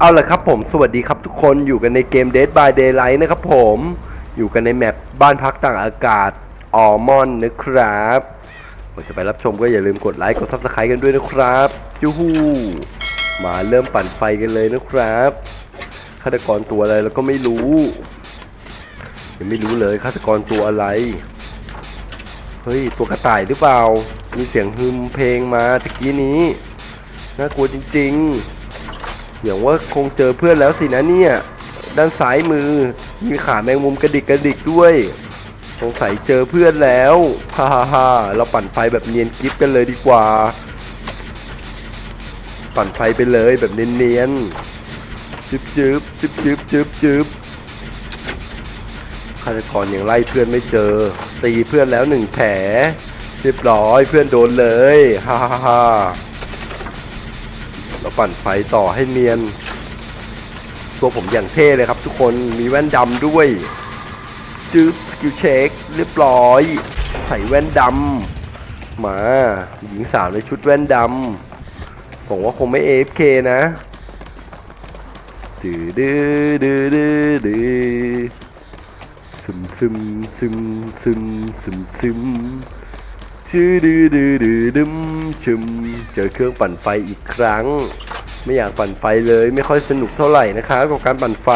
เอาละครับผมสวัสดีครับทุกคนอยู่กันในเกม Dead by Daylight นะครับผมอยู่กันในแมปบ้านพักต่างอากาศออมอนนะครับก่อนจะไปรับชมก็อย่าลืมกดไลค์กดซับสไครต์กันด้วยนะครับยูฮูมาเริ่มปั่นไฟกันเลยนะครับฆาตกรตัวอะไรเราก็ไม่รู้ยังไม่รู้เลยฆาตกรตัวอะไรเฮ้ยตัวกระต่ายหรือเปล่า มีเสียงฮึมเพลงมาตะกี้นี้น่ากลัวจริง ๆ อย่างว่าคงเจอเพื่อนแล้วสินะเนี่ย ด้านซ้ายมือ มีขาแมงมุมกระดิกกระดิกด้วย สงสัยเจอเพื่อนแล้วฮ่าฮ่าฮ่าเราปั่นไฟแบบเนียนกิฟกันเลยดีกว่า ปั่นไฟไปเลยแบบเนียนๆจึบจึบจึบจึบจึบจึบฆาตกรยังไล่เพื่อนไม่เจอ ตีเพื่อนแล้วหนึ่งแผลเรียบร้อยเพื่อนโดนเลยฮ่าฮ่าฮ่า ปั่นไฟต่อให้เนียน ตัวผมอย่างเท่เลยครับทุกคนมีแว่นดำด้วยจืบสกิลเช็คเรียบร้อย ใส่แว่นดำมาหญิงสาวในชุดแว่นดำผมว่าคงไม่ AFK นะดื้อดื้อดื้อดื้อดื้อซึมซึมซึมซึมซึมซึมชื่อดื้อดื้อดื้อดึมชึมเจอเครื่องปั่นไฟอีกครั้ง ไม่อยากปั่นไฟเลยไม่ค่อยสนุกเท่าไหร่นะคะกับการปั่นไฟ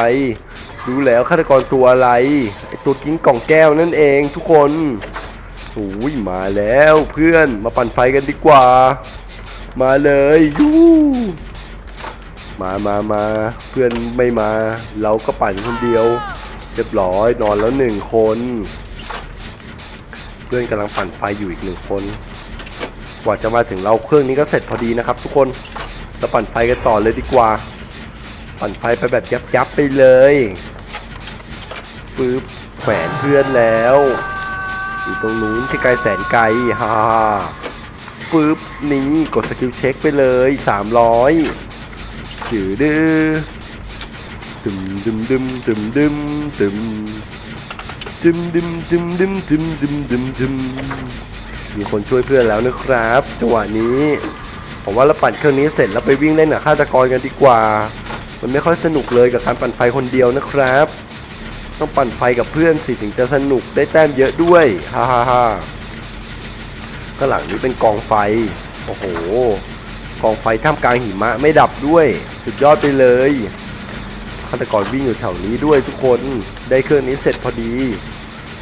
รู้แล้วฆาตกรตัวอะไรไอตัวกิ้งกล่องแก้วนั่นเองทุกคนโอ้ยมาแล้วเพื่อนมาปั่นไฟกันดีกว่า มาเลยยูมามามาเพื่อนไม่มา เราก็ปั่นคนเดียวเรียบร้อยนอนแล้วหนึ่งคน เพื่อนกำลังปั่นไฟอยู่อีกหนึ่งคน กว่าจะมาถึงเราเครื่องนี้ก็เสร็จพอดีนะครับ ทุกคน เราปั่นไฟกันต่อเลยดีกว่า ปั่นไฟไปแบบยับยับๆไปเลยฟืบแขวนเพื่อนแล้ว อยู่ตรงนู้นที่ไกลแสนไกลฮ่าฟืบนี่กดสกิลเช็คไปเลย300จืดดื้อดึมดึมดึมดึมดึมดึมดึมดึมดึมดึมดึมดึมดึมดึมมีคนช่วยเพื่อนแล้วนะครับจังหวะนี้ ผมว่าเราปั่นเครื่องนี้เสร็จแล้วไปวิ่งเล่นกับฆาตกรกันดีกว่า มันไม่ค่อยสนุกเลยกับการปั่นไฟคนเดียวนะครับ ต้องปั่นไฟกับเพื่อนสิถึงจะสนุกได้แต้มเยอะด้วยฮ่าฮ่าฮ่าข้างหลังนี้เป็นกองไฟ โอ้โห กองไฟท่ามกลางหิมะไม่ดับด้วย สุดยอดไปเลยฆาตกรวิ่งอยู่แถวนี้ด้วยทุกคน ได้เครื่องนี้เสร็จพอดี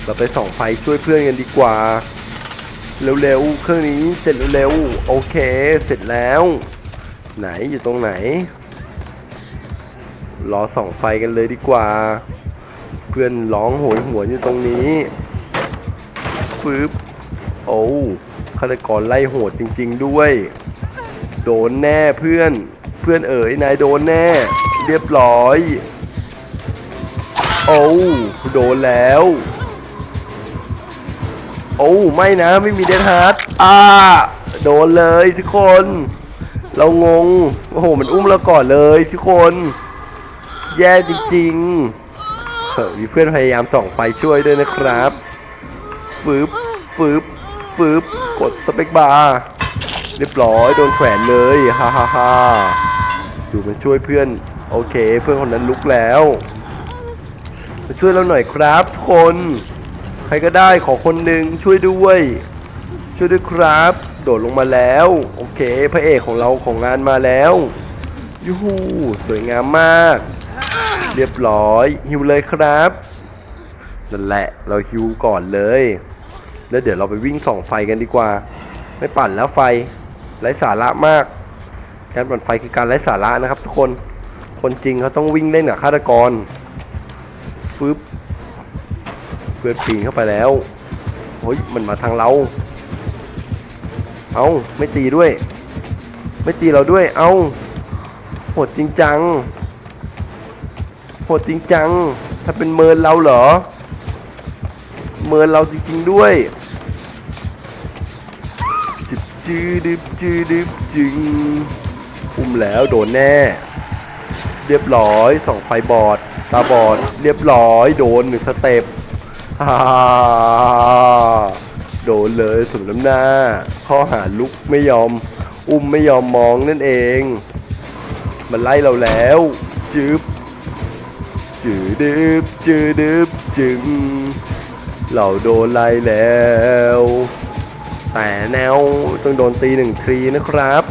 เราไปส่องไฟช่วยเพื่อนกันดีกว่า เร็วๆ เครื่องนี้เสร็จเร็วๆ โอเค เสร็จแล้ว ไหนอยู่ตรงไหน รอส่องไฟกันเลยดีกว่า เพื่อนร้องโหยหวนอยู่ตรงนี้ฟืบโอ้ฆาตกรไล่โหดจริง ๆ ด้วย โดนแน่เพื่อน เพื่อนเอ๋ยนายโดนแน่ เรียบร้อย โอ้โดนแล้ว โอ้ไม่นะไม่มีเดนฮาร์ดอ่าโดนเลยทุกคน เรางงโอ้โหมันอุ้มเราก่อนเลยทุกคน แย่จริงๆเฮ้ยมีเพื่อนพยายามส่องไฟช่วยด้วยนะครับฟืบฟืบฟืบกดสเปกบาร์เรียบร้อยโดนแขวนเลยฮ่าฮ่าฮ่าดูมันช่วยเพื่อน โอเค เพื่อนคนนั้นลุกแล้วมาช่วยเราหน่อยครับทุกคน ใครก็ได้ขอคนหนึ่งช่วยด้วย ช่วยด้วยครับ โดดลงมาแล้ว โอเค พระเอกของเราของงานมาแล้วยูฮูสวยงามมาก เรียบร้อยฮิวเลยครับนั่นแหละเราฮิวก่อนเลย แล้วเดี๋ยวเราไปวิ่งส่องไฟกันดีกว่า ไม่ปั่นแล้วไฟไร้สาระมาก การปั่นไฟคือการไร้สาระนะครับทุกคนคนจริงเขาต้องวิ่งเล่นกับฆาตกรฟึบ เพื่อนปีนเข้าไปแล้วเฮ้ยมันมาทางเรา เอาไม่ตีด้วย ไม่ตีเราด้วย เอาโหดจริงจังโหดจริงจัง ถ้าเป็นเมินเราเหรอ เมินเราจริงๆด้วยจิบจืดดิบจืดดิบจึงอุ้มแล้วโดนแน่ เรียบร้อยสองไฟบอดตาบอด เรียบร้อยโดนหนึ่งสเต็ป ฮ่าโดนเลยสมน้ำหน้า ข้อหาลุกไม่ยอม อุ้มไม่ยอมมองนั่นเอง มันไล่เราแล้วจืบจืดดึบจืดดึบจึง เราโดนไล่แล้ว แต่แนวต้องโดนตีหนึ่งทีนะครับ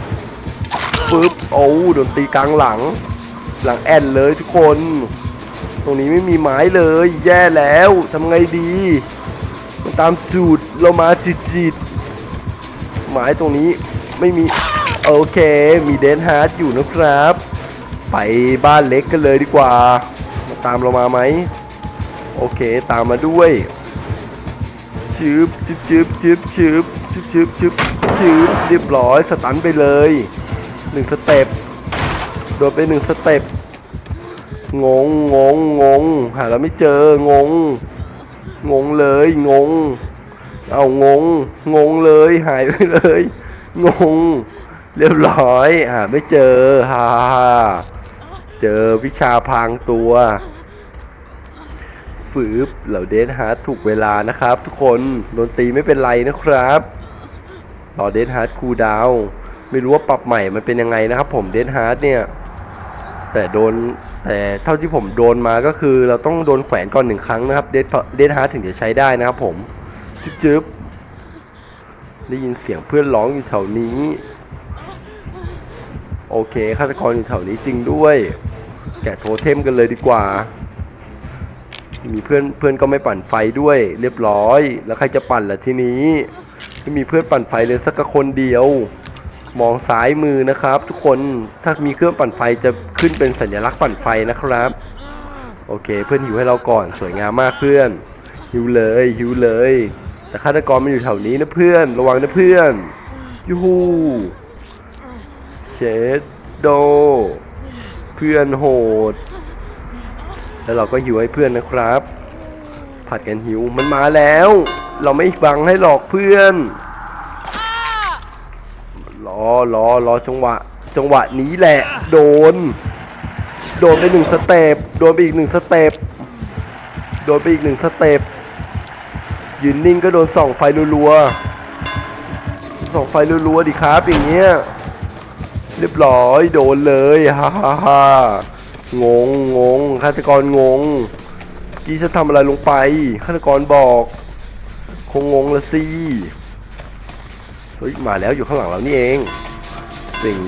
ปึ๊บโอ้โดนตีกลางหลัง หลังแอนเลยทุกคน รงนี้ไม่มีไม้เลย แย่แล้วทำไงดี มันตามจูดเรามาจิจิดๆไม้ตรงนี้ไม่มี โอเค มีเดนฮาร์ดอยู่นะครับ ไปบ้านเล็กกันเลยดีกว่า มาตามเรามาไหม โอเคตามมาด้วยชืบชืบชืบชืบชืบชืบชืบชืบชืบเรียบร้อยสตันไปเลยหนึ่งสเต็ปโดนไปหนึ่งสเต็ป งงงงงงหาเราไม่เจองง งงเลยงง เอางง งงเลยหายไปเลย งง เรียบร้อยหาไม่เจอฮ่าเจอวิชาพางตัวฝืบเหล่าเดนฮาร์ดถูกเวลานะครับ ทุกคนโดนตีไม่เป็นไรนะครับรอเดนฮาร์ดคูดาว ไม่รู้ว่าปรับใหม่มันเป็นยังไงนะครับผมเดนฮาร์ดเนี่ย แต่โดนแต่เท่าที่ผมโดนมาก็คือ เราต้องโดนแขวนก่อนหนึ่งครั้งนะครับเดนเดนฮาร์ดถึงจะใช้ได้นะครับผมจึ๊บจึ๊บได้ยินเสียงเพื่อนร้องอยู่แถวนี้ โอเคฆาตกรอยู่แถวนี้จริงด้วย แกะโทเทมกันเลยดีกว่า มีเพื่อนเพื่อนก็ไม่ปั่นไฟด้วย เรียบร้อย แล้วใครจะปั่นล่ะทีนี้ไม่มีเพื่อนปั่นไฟเลยสักคนเดียว มองซ้ายมือนะครับ ทุกคนถ้ามีเครื่องปั่นไฟจะขึ้นเป็นสัญลักษณ์ปั่นไฟนะครับ โอเค เพื่อนหิวให้เราก่อนสวยงามมากเพื่อน หิวเลยหิวเลย แต่ฆาตกรมันอยู่แถวนี้นะเพื่อน ระวังนะเพื่อนยูฮูเชดโด เพื่อนโหด แล้วเราก็หิวให้เพื่อนนะครับ ผัดกันหิวมันมาแล้ว เราไม่บังให้หลอกเพื่อน อรอรอจังหวะ จังหวะนี้แหละ โดน โดนไปหนึ่งสเต็ปโดนไปอีกหนึ่งสเต็ปโดนไปอีกหนึ่งสเต็ปยืนนิ่งก็โดนส่องไฟรัวๆส่องไฟรัวๆดิครับอย่างเงี้ยเรียบร้อยโดนเลยฮ่าฮ่าฮ่างงงงฆาตกรงงกี้จะทำอะไรลงไปฆาตกรบอก คงงงละสิ เฮ้ยมาแล้วอยู่ข้างหลังเรานี่เองติง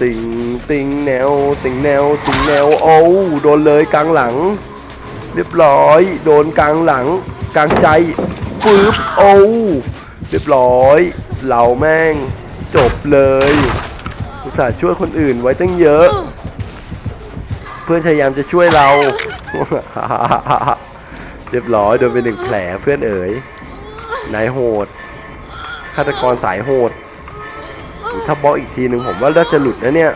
ติงติงแนวติงแนวติงแนวโอ้โดนเลยกลางหลัง เรียบร้อย โดนกลางหลัง กลางใจฟืบโอ้เรียบร้อย เราแม่งจบเลยอุตส่าห์ช่วยคนอื่นไว้ตั้งเยอะ เพื่อนพยายามจะช่วยเรา เรียบร้อยโดนไปหนึ่งแผลเพื่อนเอ๋ยนายโหด ฆาตกรสายโหด ถ้าบล็อกอีกทีหนึ่งผมว่าน่าจะหลุดนะเนี่ย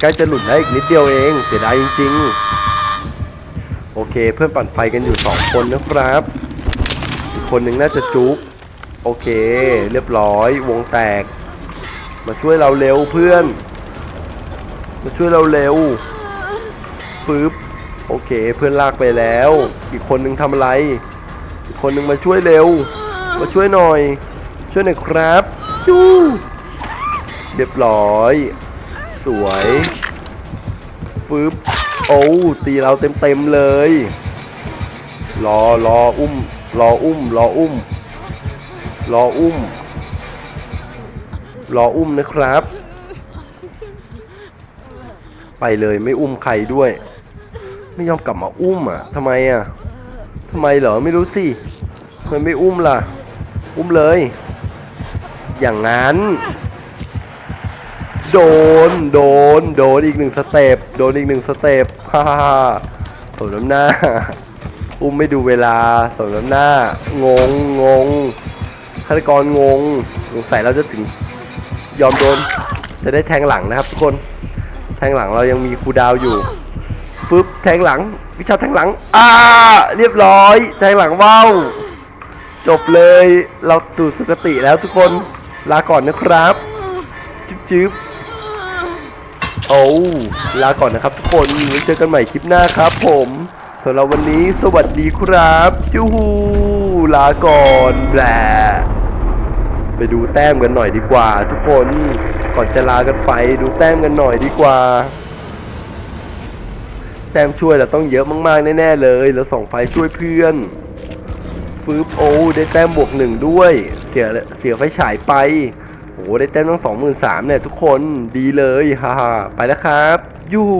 ใกล้จะหลุดแล้วอีกนิดเดียวเอง เสียดายจริง ๆ โอเคเพื่อนปั่นไฟกันอยู่สองคนนะครับ อีกคนหนึ่งน่าจะจุ๊กโอเค เรียบร้อยวงแตก มาช่วยเราเร็วเพื่อน มาช่วยเราเร็วปึ๊บโอเคเพื่อนลากไปแล้ว อีกคนนึงทำอะไร อีกคนนึงมาช่วยเร็ว มาช่วยหน่อย ช่วยหน่อยครับยูเรียบร้อย สวยฟึบโอ้ตีเราเต็มเต็มเลย รอรออุ้ม รออุ้ม รออุ้ม รออุ้ม รออุ้มนะครับ ไปเลยไม่อุ้มใครด้วย ไม่ยอมกลับมาอุ้มอะทำไมอะทำไมเหรอไม่รู้สิทำไมไม่อุ้มล่ะ อุ้มเลย อย่างนั้น โดน โดน โดนอีกหนึ่งสเต็ป โดนอีกหนึ่งสเต็ปฮ่าสมน้ำหน้า อุ้มไม่ดูเวลา สมน้ำหน้า งง งงฆาตกรงง สงสัยเราจะถึง ยอมโดน จะได้แทงหลังนะครับทุกคน แทงหลังเรายังมีคูดาวอยู่ฟึบแทงหลัง วิชาแทงหลัง อ่า เรียบร้อย แทงหลังว่าว จบเลยเราตูสุกติแล้วทุกคนลาก่อนนะครับจิ๊บจิ๊บโอ้ลาก่อนนะครับทุกคนไว้เจอกันใหม่คลิปหน้าครับผมสำหรับวันนี้สวัสดีครับยูฮูลาก่อนแบลไปดูแต้มกันหน่อยดีกว่า ทุกคนก่อนจะลากันไปดูแต้มกันหน่อยดีกว่า แต้มช่วยเราต้องเยอะมากๆแน่ๆเลย แล้วส่องไฟช่วยเพื่อน ฟืบโอ้ได้แต้มบวกหนึ่งด้วย เสียเสียไฟฉายไปโอ้ได้แต้มต้งสองหมื่นสามเนี่ยทุกคนดีเลยฮ่าไปแล้วครับ ยู่